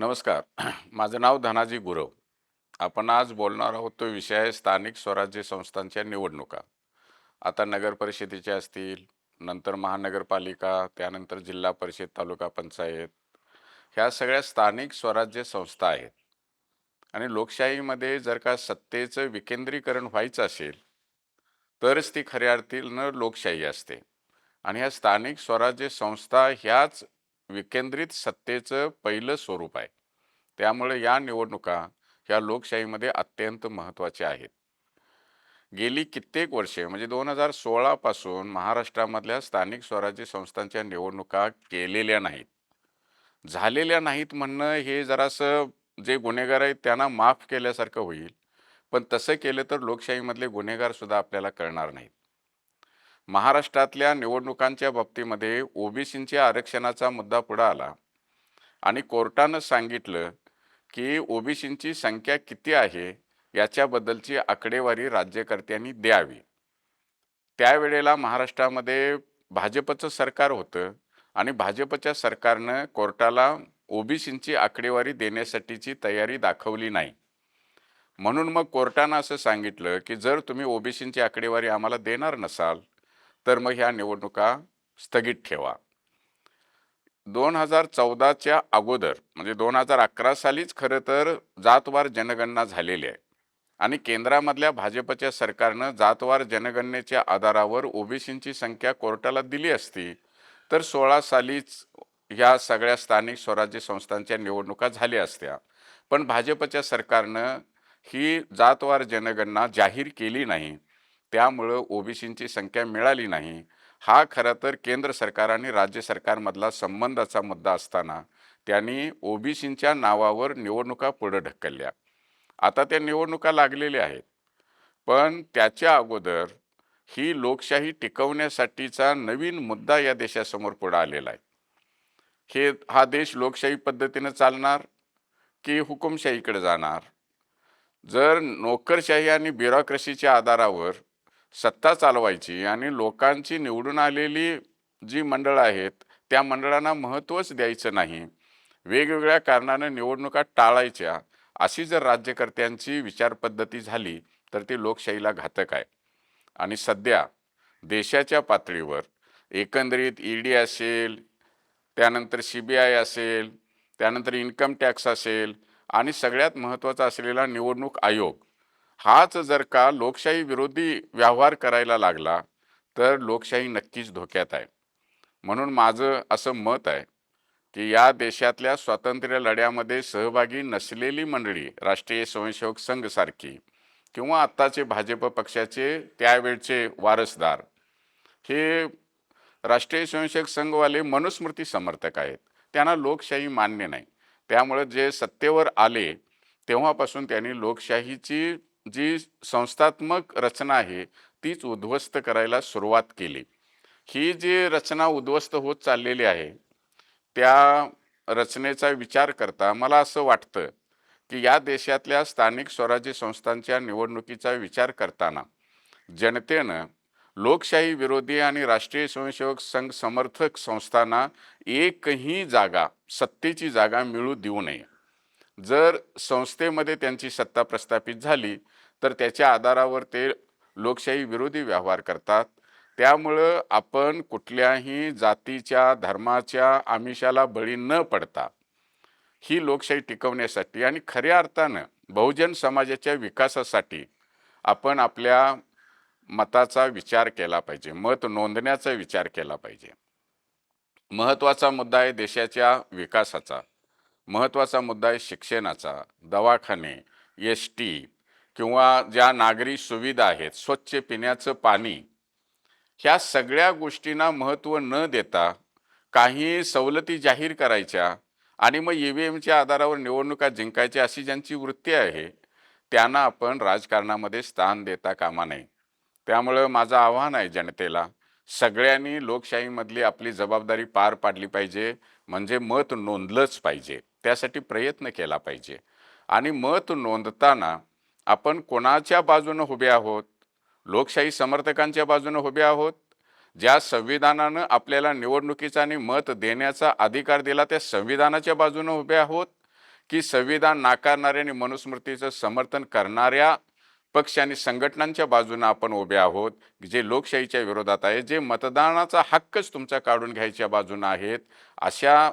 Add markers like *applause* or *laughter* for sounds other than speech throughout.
नमस्कार. *clears throat* माझं नाव धनाजी गुरव. आपण आज बोलणार आहोत तो विषय आहे स्थानिक स्वराज्य संस्थांच्या निवडणुका. आता नगर परिषदेच्या असतील नंतर महानगरपालिका त्यानंतर जिल्हा परिषद तालुका पंचायत ह्या सगळ्या स्थानिक स्वराज्य संस्था आहेत. आणि लोकशाहीमध्ये जर का सत्तेचं विकेंद्रीकरण व्हायचं असेल तरच ती खऱ्या अर्थीनं लोकशाही असते. आणि ह्या स्थानिक स्वराज्य संस्था ह्याच विकेंद्रित सत्तेचं पहिलं स्वरूप आहे. त्यामुळे या निवडणुका ह्या लोकशाहीमध्ये अत्यंत महत्त्वाच्या आहेत. गेली कित्येक वर्षे म्हणजे दोन हजार सोळापासून महाराष्ट्रामधल्या स्थानिक स्वराज्य संस्थांच्या निवडणुका केलेल्या नाहीत. झालेल्या नाहीत म्हणणं हे जरासं जे गुन्हेगार आहेत त्यांना माफ केल्यासारखं होईल. पण तसं केलं तर लोकशाहीमधले गुन्हेगारसुद्धा आपल्याला कळणार नाहीत. महाराष्ट्रातल्या निवडणुकांच्या बाबतीमध्ये ओबीसींच्या आरक्षणाचा मुद्दा पुढे आला. आणि कोर्टानं सांगितलं की ओबीसींची संख्या किती आहे याच्याबद्दलची आकडेवारी राज्यकर्त्यांनी द्यावी. त्यावेळेला महाराष्ट्रामध्ये भाजपचं सरकार होतं आणि भाजपच्या सरकारनं कोर्टाला ओबीसींची आकडेवारी देण्यासाठीची तयारी दाखवली नाही. म्हणून मग कोर्टानं असं सांगितलं की जर तुम्ही ओबीसींची आकडेवारी आम्हाला देणार नसाल तर मग ह्या निवडणुका स्थगित ठेवा. दोन हजार चौदाच्या अगोदर म्हणजे दोन हजार अकरा सालीच खरं तर जातवार जनगणना झालेली आहे. आणि केंद्रामधल्या भाजपच्या सरकारनं जातवार जनगणनेच्या आधारावर ओबीसींची संख्या कोर्टाला दिली असती तर सोळा सालीच ह्या सगळ्या स्थानिक स्वराज्य संस्थांच्या निवडणुका झाल्या असत्या. पण भाजपच्या सरकारनं ही जातवार जनगणना जाहीर केली नाही. त्यामुळं ओबीसींची संख्या मिळाली नाही. हा खरं तर केंद्र सरकार आणि राज्य सरकारमधला संबंधाचा मुद्दा असताना त्यांनी ओबीसींच्या नावावर निवडणुका पुढं ढकलल्या. आता त्या निवडणुका लागलेल्या आहेत. पण त्याच्या अगोदर ही लोकशाही टिकवण्यासाठीचा नवीन मुद्दा या देशासमोर पुढं आलेला आहे. हे हा देश लोकशाही पद्धतीनं चालणार की हुकुमशाहीकडे जाणार? जर नोकरशाही आणि ब्युरोक्रेसीच्या आधारावर सत्ता चालवायची आणि लोकांची निवडून आलेली जी मंडळं आहेत त्या मंडळांना महत्त्वच द्यायचं नाही. वेगवेगळ्या कारणानं निवडणुका टाळायच्या. अशी जर राज्यकर्त्यांची विचारपद्धती झाली तर ती लोकशाहीला घातक आहे. आणि सध्या देशाच्या पातळीवर एकंदरीत ई डी असेल त्यानंतर सी बी आय असेल त्यानंतर इन्कम टॅक्स असेल आणि सगळ्यात महत्त्वाचा असलेला निवडणूक आयोग हाच जर का लोकशाही विरोधी व्यवहार करायला लागला तर लोकशाही नक्कीच धोक्यात आहे. म्हणून माझं असं मत आहे की या देशातल्या स्वातंत्र्य लढ्यामध्ये सहभागी नसलेली मंडळी राष्ट्रीय स्वयंसेवक संघ सारखी किंवा आत्ताचे भाजप पक्षाचे त्यावेळचे वारसदार हे राष्ट्रीय स्वयंसेवक संघवाले मनुस्मृती समर्थक आहेत. त्यांना लोकशाही मान्य नाही. त्यामुळे जे सत्तेवर आले तेव्हापासून त्यांनी लोकशाहीची जी संस्थात्मक रचना आहे तीच उद्ध्वस्त करायला सुरुवात केली. ही जी रचना उद्ध्वस्त होत चाललेली आहे त्या रचनेचा विचार करता मला असं वाटतं की या देशातल्या स्थानिक स्वराज्य संस्थांच्या निवडणुकीचा विचार करताना जनतेनं लोकशाही विरोधी आणि राष्ट्रीय स्वयंसेवक संघ समर्थक संस्थांना एकही जागा सत्तेची जागा मिळू देऊ नये. जर संस्थेमध्ये त्यांची सत्ता प्रस्थापित झाली तर त्याच्या आधारावर ते लोकशाही विरोधी व्यवहार करतात. त्यामुळं आपण कुठल्याही जातीच्या धर्माच्या आमिषाला बळी न पडता ही लोकशाही टिकवण्यासाठी आणि खऱ्या अर्थानं बहुजन समाजाच्या विकासासाठी आपण आपल्या मताचा विचार केला पाहिजे मत नोंदण्याचा विचार केला पाहिजे. महत्त्वाचा मुद्दा आहे देशाच्या विकासाचा. महत्त्वाचा मुद्दा आहे शिक्षणाचा. दवाखाने एस टी किंवा ज्या नागरी सुविधा आहेत स्वच्छ पिण्याचं पाणी ह्या सगळ्या गोष्टींना महत्त्व न देता काही सवलती जाहीर करायच्या आणि मग ई व्ही एमच्या आधारावर निवडणुका जिंकायच्या अशी ज्यांची वृत्ती आहे त्यांना आपण राजकारणामध्ये स्थान देता कामा नये. त्यामुळं माझं आव्हान आहे जनतेला सगळ्यांनी लोकशाहीमधली आपली जबाबदारी पार पाडली पाहिजे. म्हणजे मत नोंदलंच पाहिजे. त्यासाठी प्रयत्न केला पाहिजे. आणि मत नोंदताना आपण कोणाच्या बाजूनं उभे आहोत? लोकशाही समर्थकांच्या बाजूनं उभे आहोत? ज्या संविधानानं आपल्याला निवडणुकीचा आणि मत देण्याचा अधिकार दिला त्या संविधानाच्या बाजूनं उभे आहोत? की संविधान नाकारणाऱ्या आणि मनुस्मृतीचं समर्थन करणाऱ्या पक्ष आणि संघटनांच्या बाजूने आपण उभे आहोत जे लोकशाहीच्या विरोधात आहे जे मतदानाचा हक्कच तुमचा काढून घ्यायच्या बाजूने आहेत अशा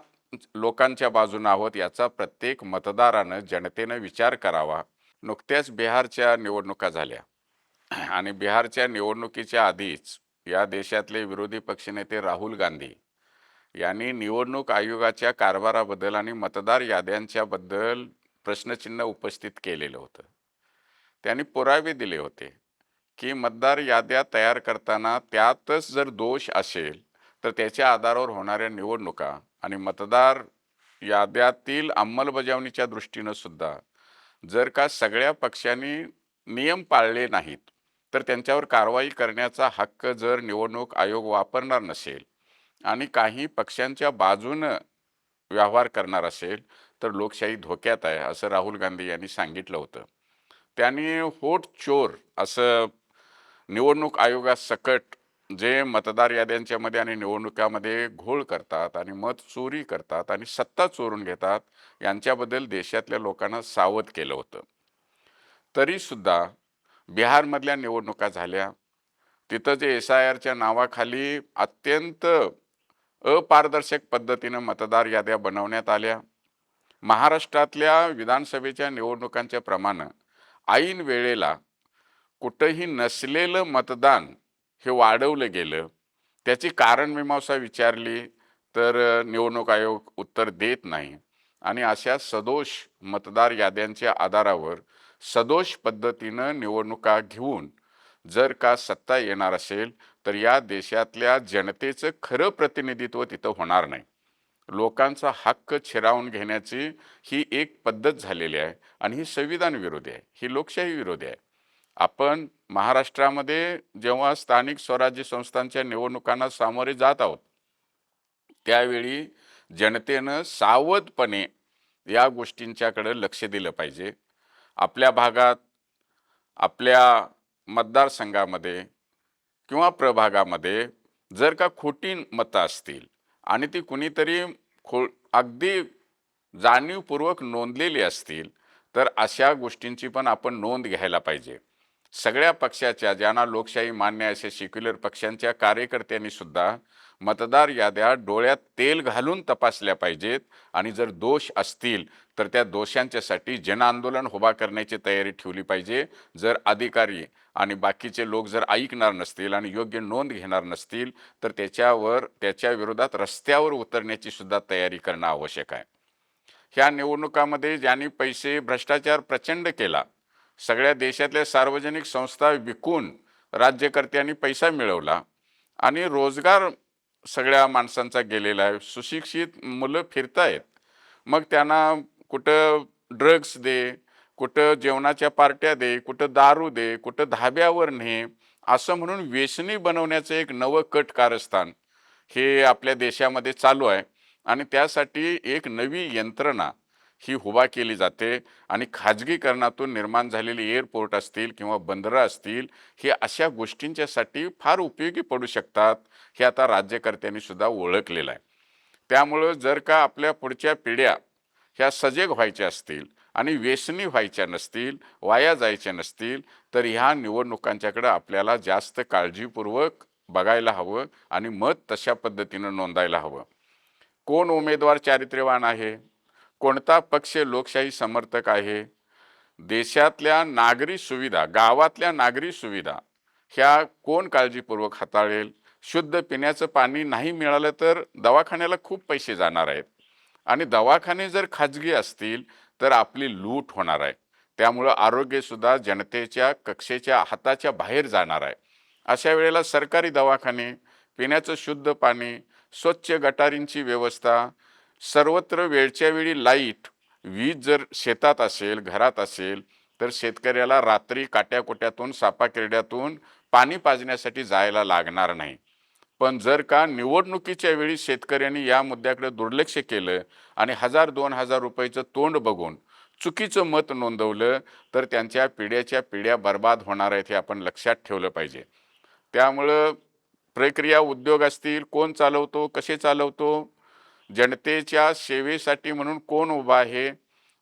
लोकांच्या बाजूने आहोत याचा प्रत्येक मतदारानं जनतेनं विचार करावा. नुकत्याच बिहारच्या निवडणुका झाल्या. आणि बिहारच्या निवडणुकीच्या आधीच या देशातले विरोधी पक्षनेते राहुल गांधी यांनी निवडणूक आयोगाच्या कारभाराबद्दल आणि मतदार याद्यांच्याबद्दल प्रश्नचिन्ह उपस्थित केलेलं होतं. त्यांनी पुरावे दिले होते की मतदार याद्या तयार करताना त्यातच जर दोष असेल तर त्याच्या आधारावर होणाऱ्या निवडणुका आणि मतदार याद्यातील अंमलबजावणीच्या दृष्टीनं सुद्धा जर का सगळ्या पक्षांनी नियम पाळले नाहीत तर त्यांच्यावर कारवाई करण्याचा हक्क जर निवडणूक आयोग वापरणार नसेल आणि काही पक्षांच्या बाजूनं व्यवहार करणार असेल तर लोकशाही धोक्यात आहे असं राहुल गांधी यांनी सांगितलं होतं. त्यांनी होट चोर असं निवडणूक आयोगासकट जे मतदार याद्यांच्यामध्ये आणि निवडणुकामध्ये घोळ करतात आणि मत चोरी करतात आणि सत्ता चोरून घेतात यांच्याबद्दल देशातल्या लोकांना सावध केलं होतं. तरीसुद्धा बिहारमधल्या निवडणुका झाल्या. तिथं जे एस आय आरच्या नावाखाली अत्यंत अपारदर्शक पद्धतीनं मतदार याद्या बनवण्यात आल्या. महाराष्ट्रातल्या विधानसभेच्या निवडणुकांच्या प्रमाणे ऐन वेळेला कुठंही नसलेलं मतदान हे वाढवलं गेलं त्याची कारणमीमांसा विचारली तर निवडणूक आयोग उत्तर देत नाही. आणि अशा सदोष मतदार याद्यांच्या आधारावर सदोष पद्धतीनं निवडणुका घेऊन जर का सत्ता येणार असेल तर या देशातल्या जनतेचं खरं प्रतिनिधित्व तिथं होणार नाही. लोकांचा हक्क छिरावून घेण्याची ही एक पद्धत झालेली आहे आणि ही संविधान विरोधी आहे ही लोकशाही विरोधी आहे. आपण महाराष्ट्रामध्ये जेव्हा स्थानिक स्वराज्य संस्थांच्या निवडणुकांना सामोरे जात आहोत त्यावेळी जनतेनं सावधपणे या गोष्टींच्याकडे लक्ष दिलं पाहिजे. आपल्या भागात आपल्या मतदारसंघामध्ये किंवा प्रभागामध्ये जर का खोटी मतं असतील आणि ती कुणीतरी खो अगदी जाणीवपूर्वक नोंदलेली असतील तर अशा गोष्टींची पण आपण नोंद घ्यायला पाहिजे. सगळ्या पक्षाच्या ज्यांना लोकशाही मान्य असे अशा सेक्युलर पक्षांच्या कार्यकर्त्यांनी सुद्धा मतदार याद्या डोळ्यात तेल घालून तपासल्या पाहिजेत आणि जर दोष असतील तर त्या दोषांच्यासाठी जनआंदोलन उभा करण्याची तयारी ठेवली पाहिजे. जर अधिकारी आणि बाकीचे लोक जर ऐकणार नसतील आणि योग्य नोंद घेणार नसतील तर त्याच्यावर त्याच्या विरोधात रस्त्यावर उतरण्याची सुद्धा तयारी करणं आवश्यक आहे. ह्या निवडणुकामध्ये ज्यांनी पैसे भ्रष्टाचार प्रचंड केला सगळ्या देशातल्या सार्वजनिक संस्था विकून राज्यकर्त्यांनी पैसा मिळवला आणि रोजगार सगळ्या माणसांचा गेलेला आहे. सुशिक्षित मुलं फिरतायत. मग त्यांना कुठं ड्रग्स दे कुठं जेवणाच्या पार्ट्या दे कुठं दारू दे कुठं धाब्यावर ने असं म्हणून व्यसनी बनवण्याचं एक नवं कट कारस्थान हे आपल्या देशामध्ये चालू आहे. आणि त्यासाठी एक नवी यंत्रणा ही उभा केली जाते आणि खाजगीकरणातून निर्माण झालेली एअरपोर्ट असतील किंवा बंदरं असतील हे अशा गोष्टींच्यासाठी फार उपयोगी पडू शकतात हे आता राज्यकर्त्यांनी सुद्धा ओळखलेलं आहे. त्यामुळं जर का आपल्या पुढच्या पिढ्या ह्या सजग व्हायच्या असतील आणि व्यसनी व्हायच्या नसतील वाया जायच्या नसतील तर ह्या निवडणुकांच्याकडं आपल्याला जास्त काळजीपूर्वक बघायला हवं आणि मत तशा पद्धतीनं नोंदायला हवं. कोण उमेदवार चारित्र्यवान आहे? कोणता पक्ष लोकशाही समर्थक आहे? देशातल्या नागरी सुविधा गावातल्या नागरी सुविधा ह्या कोण काळजीपूर्वक हाताळेल? शुद्ध पिण्याचं पाणी नाही मिळालं तर दवाखान्याला खूप पैसे जाणार आहेत. आणि दवाखाने जर खाजगी असतील तर आपली लूट होणार आहे. त्यामुळं आरोग्यसुद्धा जनतेच्या कक्षेच्या हाताच्या बाहेर जाणार आहे. अशा वेळेला सरकारी दवाखाने पिण्याचं शुद्ध पाणी स्वच्छ गटारींची व्यवस्था सर्वत्र वेळच्या वेळी लाइट वीज जर शेतात असेल घरात असेल तर शेतकऱ्याला रात्री काट्याकोट्यातून सापाकिरड्यातून पाणी पाजण्यासाठी जायला लागणार नाही. पण जर का निवडणुकीच्या वेळी शेतकऱ्यांनी या मुद्द्याकडे दुर्लक्ष केलं आणि हजार दोन हजार रुपयाचं तोंड बघून चुकीचं मत नोंदवलं तर त्यांच्या पिढ्याच्या पिढ्या बर्बाद होणार आहेत हे आपण लक्षात ठेवलं पाहिजे. त्यामुळं प्रक्रिया उद्योग असतील कोण चालवतो कसे चालवतो जनतेच्या सेवेसाठी म्हणून कोण उभा आहे?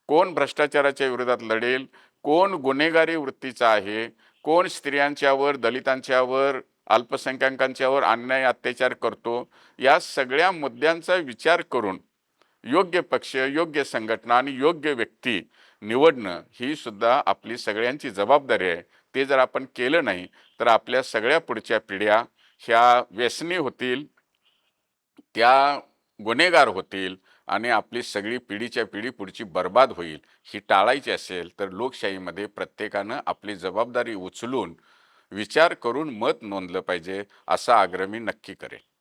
कोण भ्रष्टाचाराच्या विरोधात लढेल? कोण गुन्हेगारी वृत्तीचा आहे? कोण स्त्रियांच्यावर दलितांच्यावर अल्पसंख्याकांच्यावर अन्याय अत्याचार करतो? या सगळ्या मुद्द्यांचा विचार करून योग्य पक्ष योग्य संघटना आणि योग्य व्यक्ती निवडणं ही सुद्धा आपली सगळ्यांची जबाबदारी आहे. ते जर आपण केलं नाही तर आपल्या सगळ्या पुढच्या पिढ्या ह्या व्यसनी होतील. त्या गुन्हेगार होतील आणि आपली सगळी पिढीच्या पिढी पुढची बर्बाद होईल ही टाळायची असेल तर लोकशाहीमध्ये प्रत्येकानं आपली जबाबदारी उचलून विचार करून मत नोंदलं पाहिजे असा आग्रह मी नक्की करेन.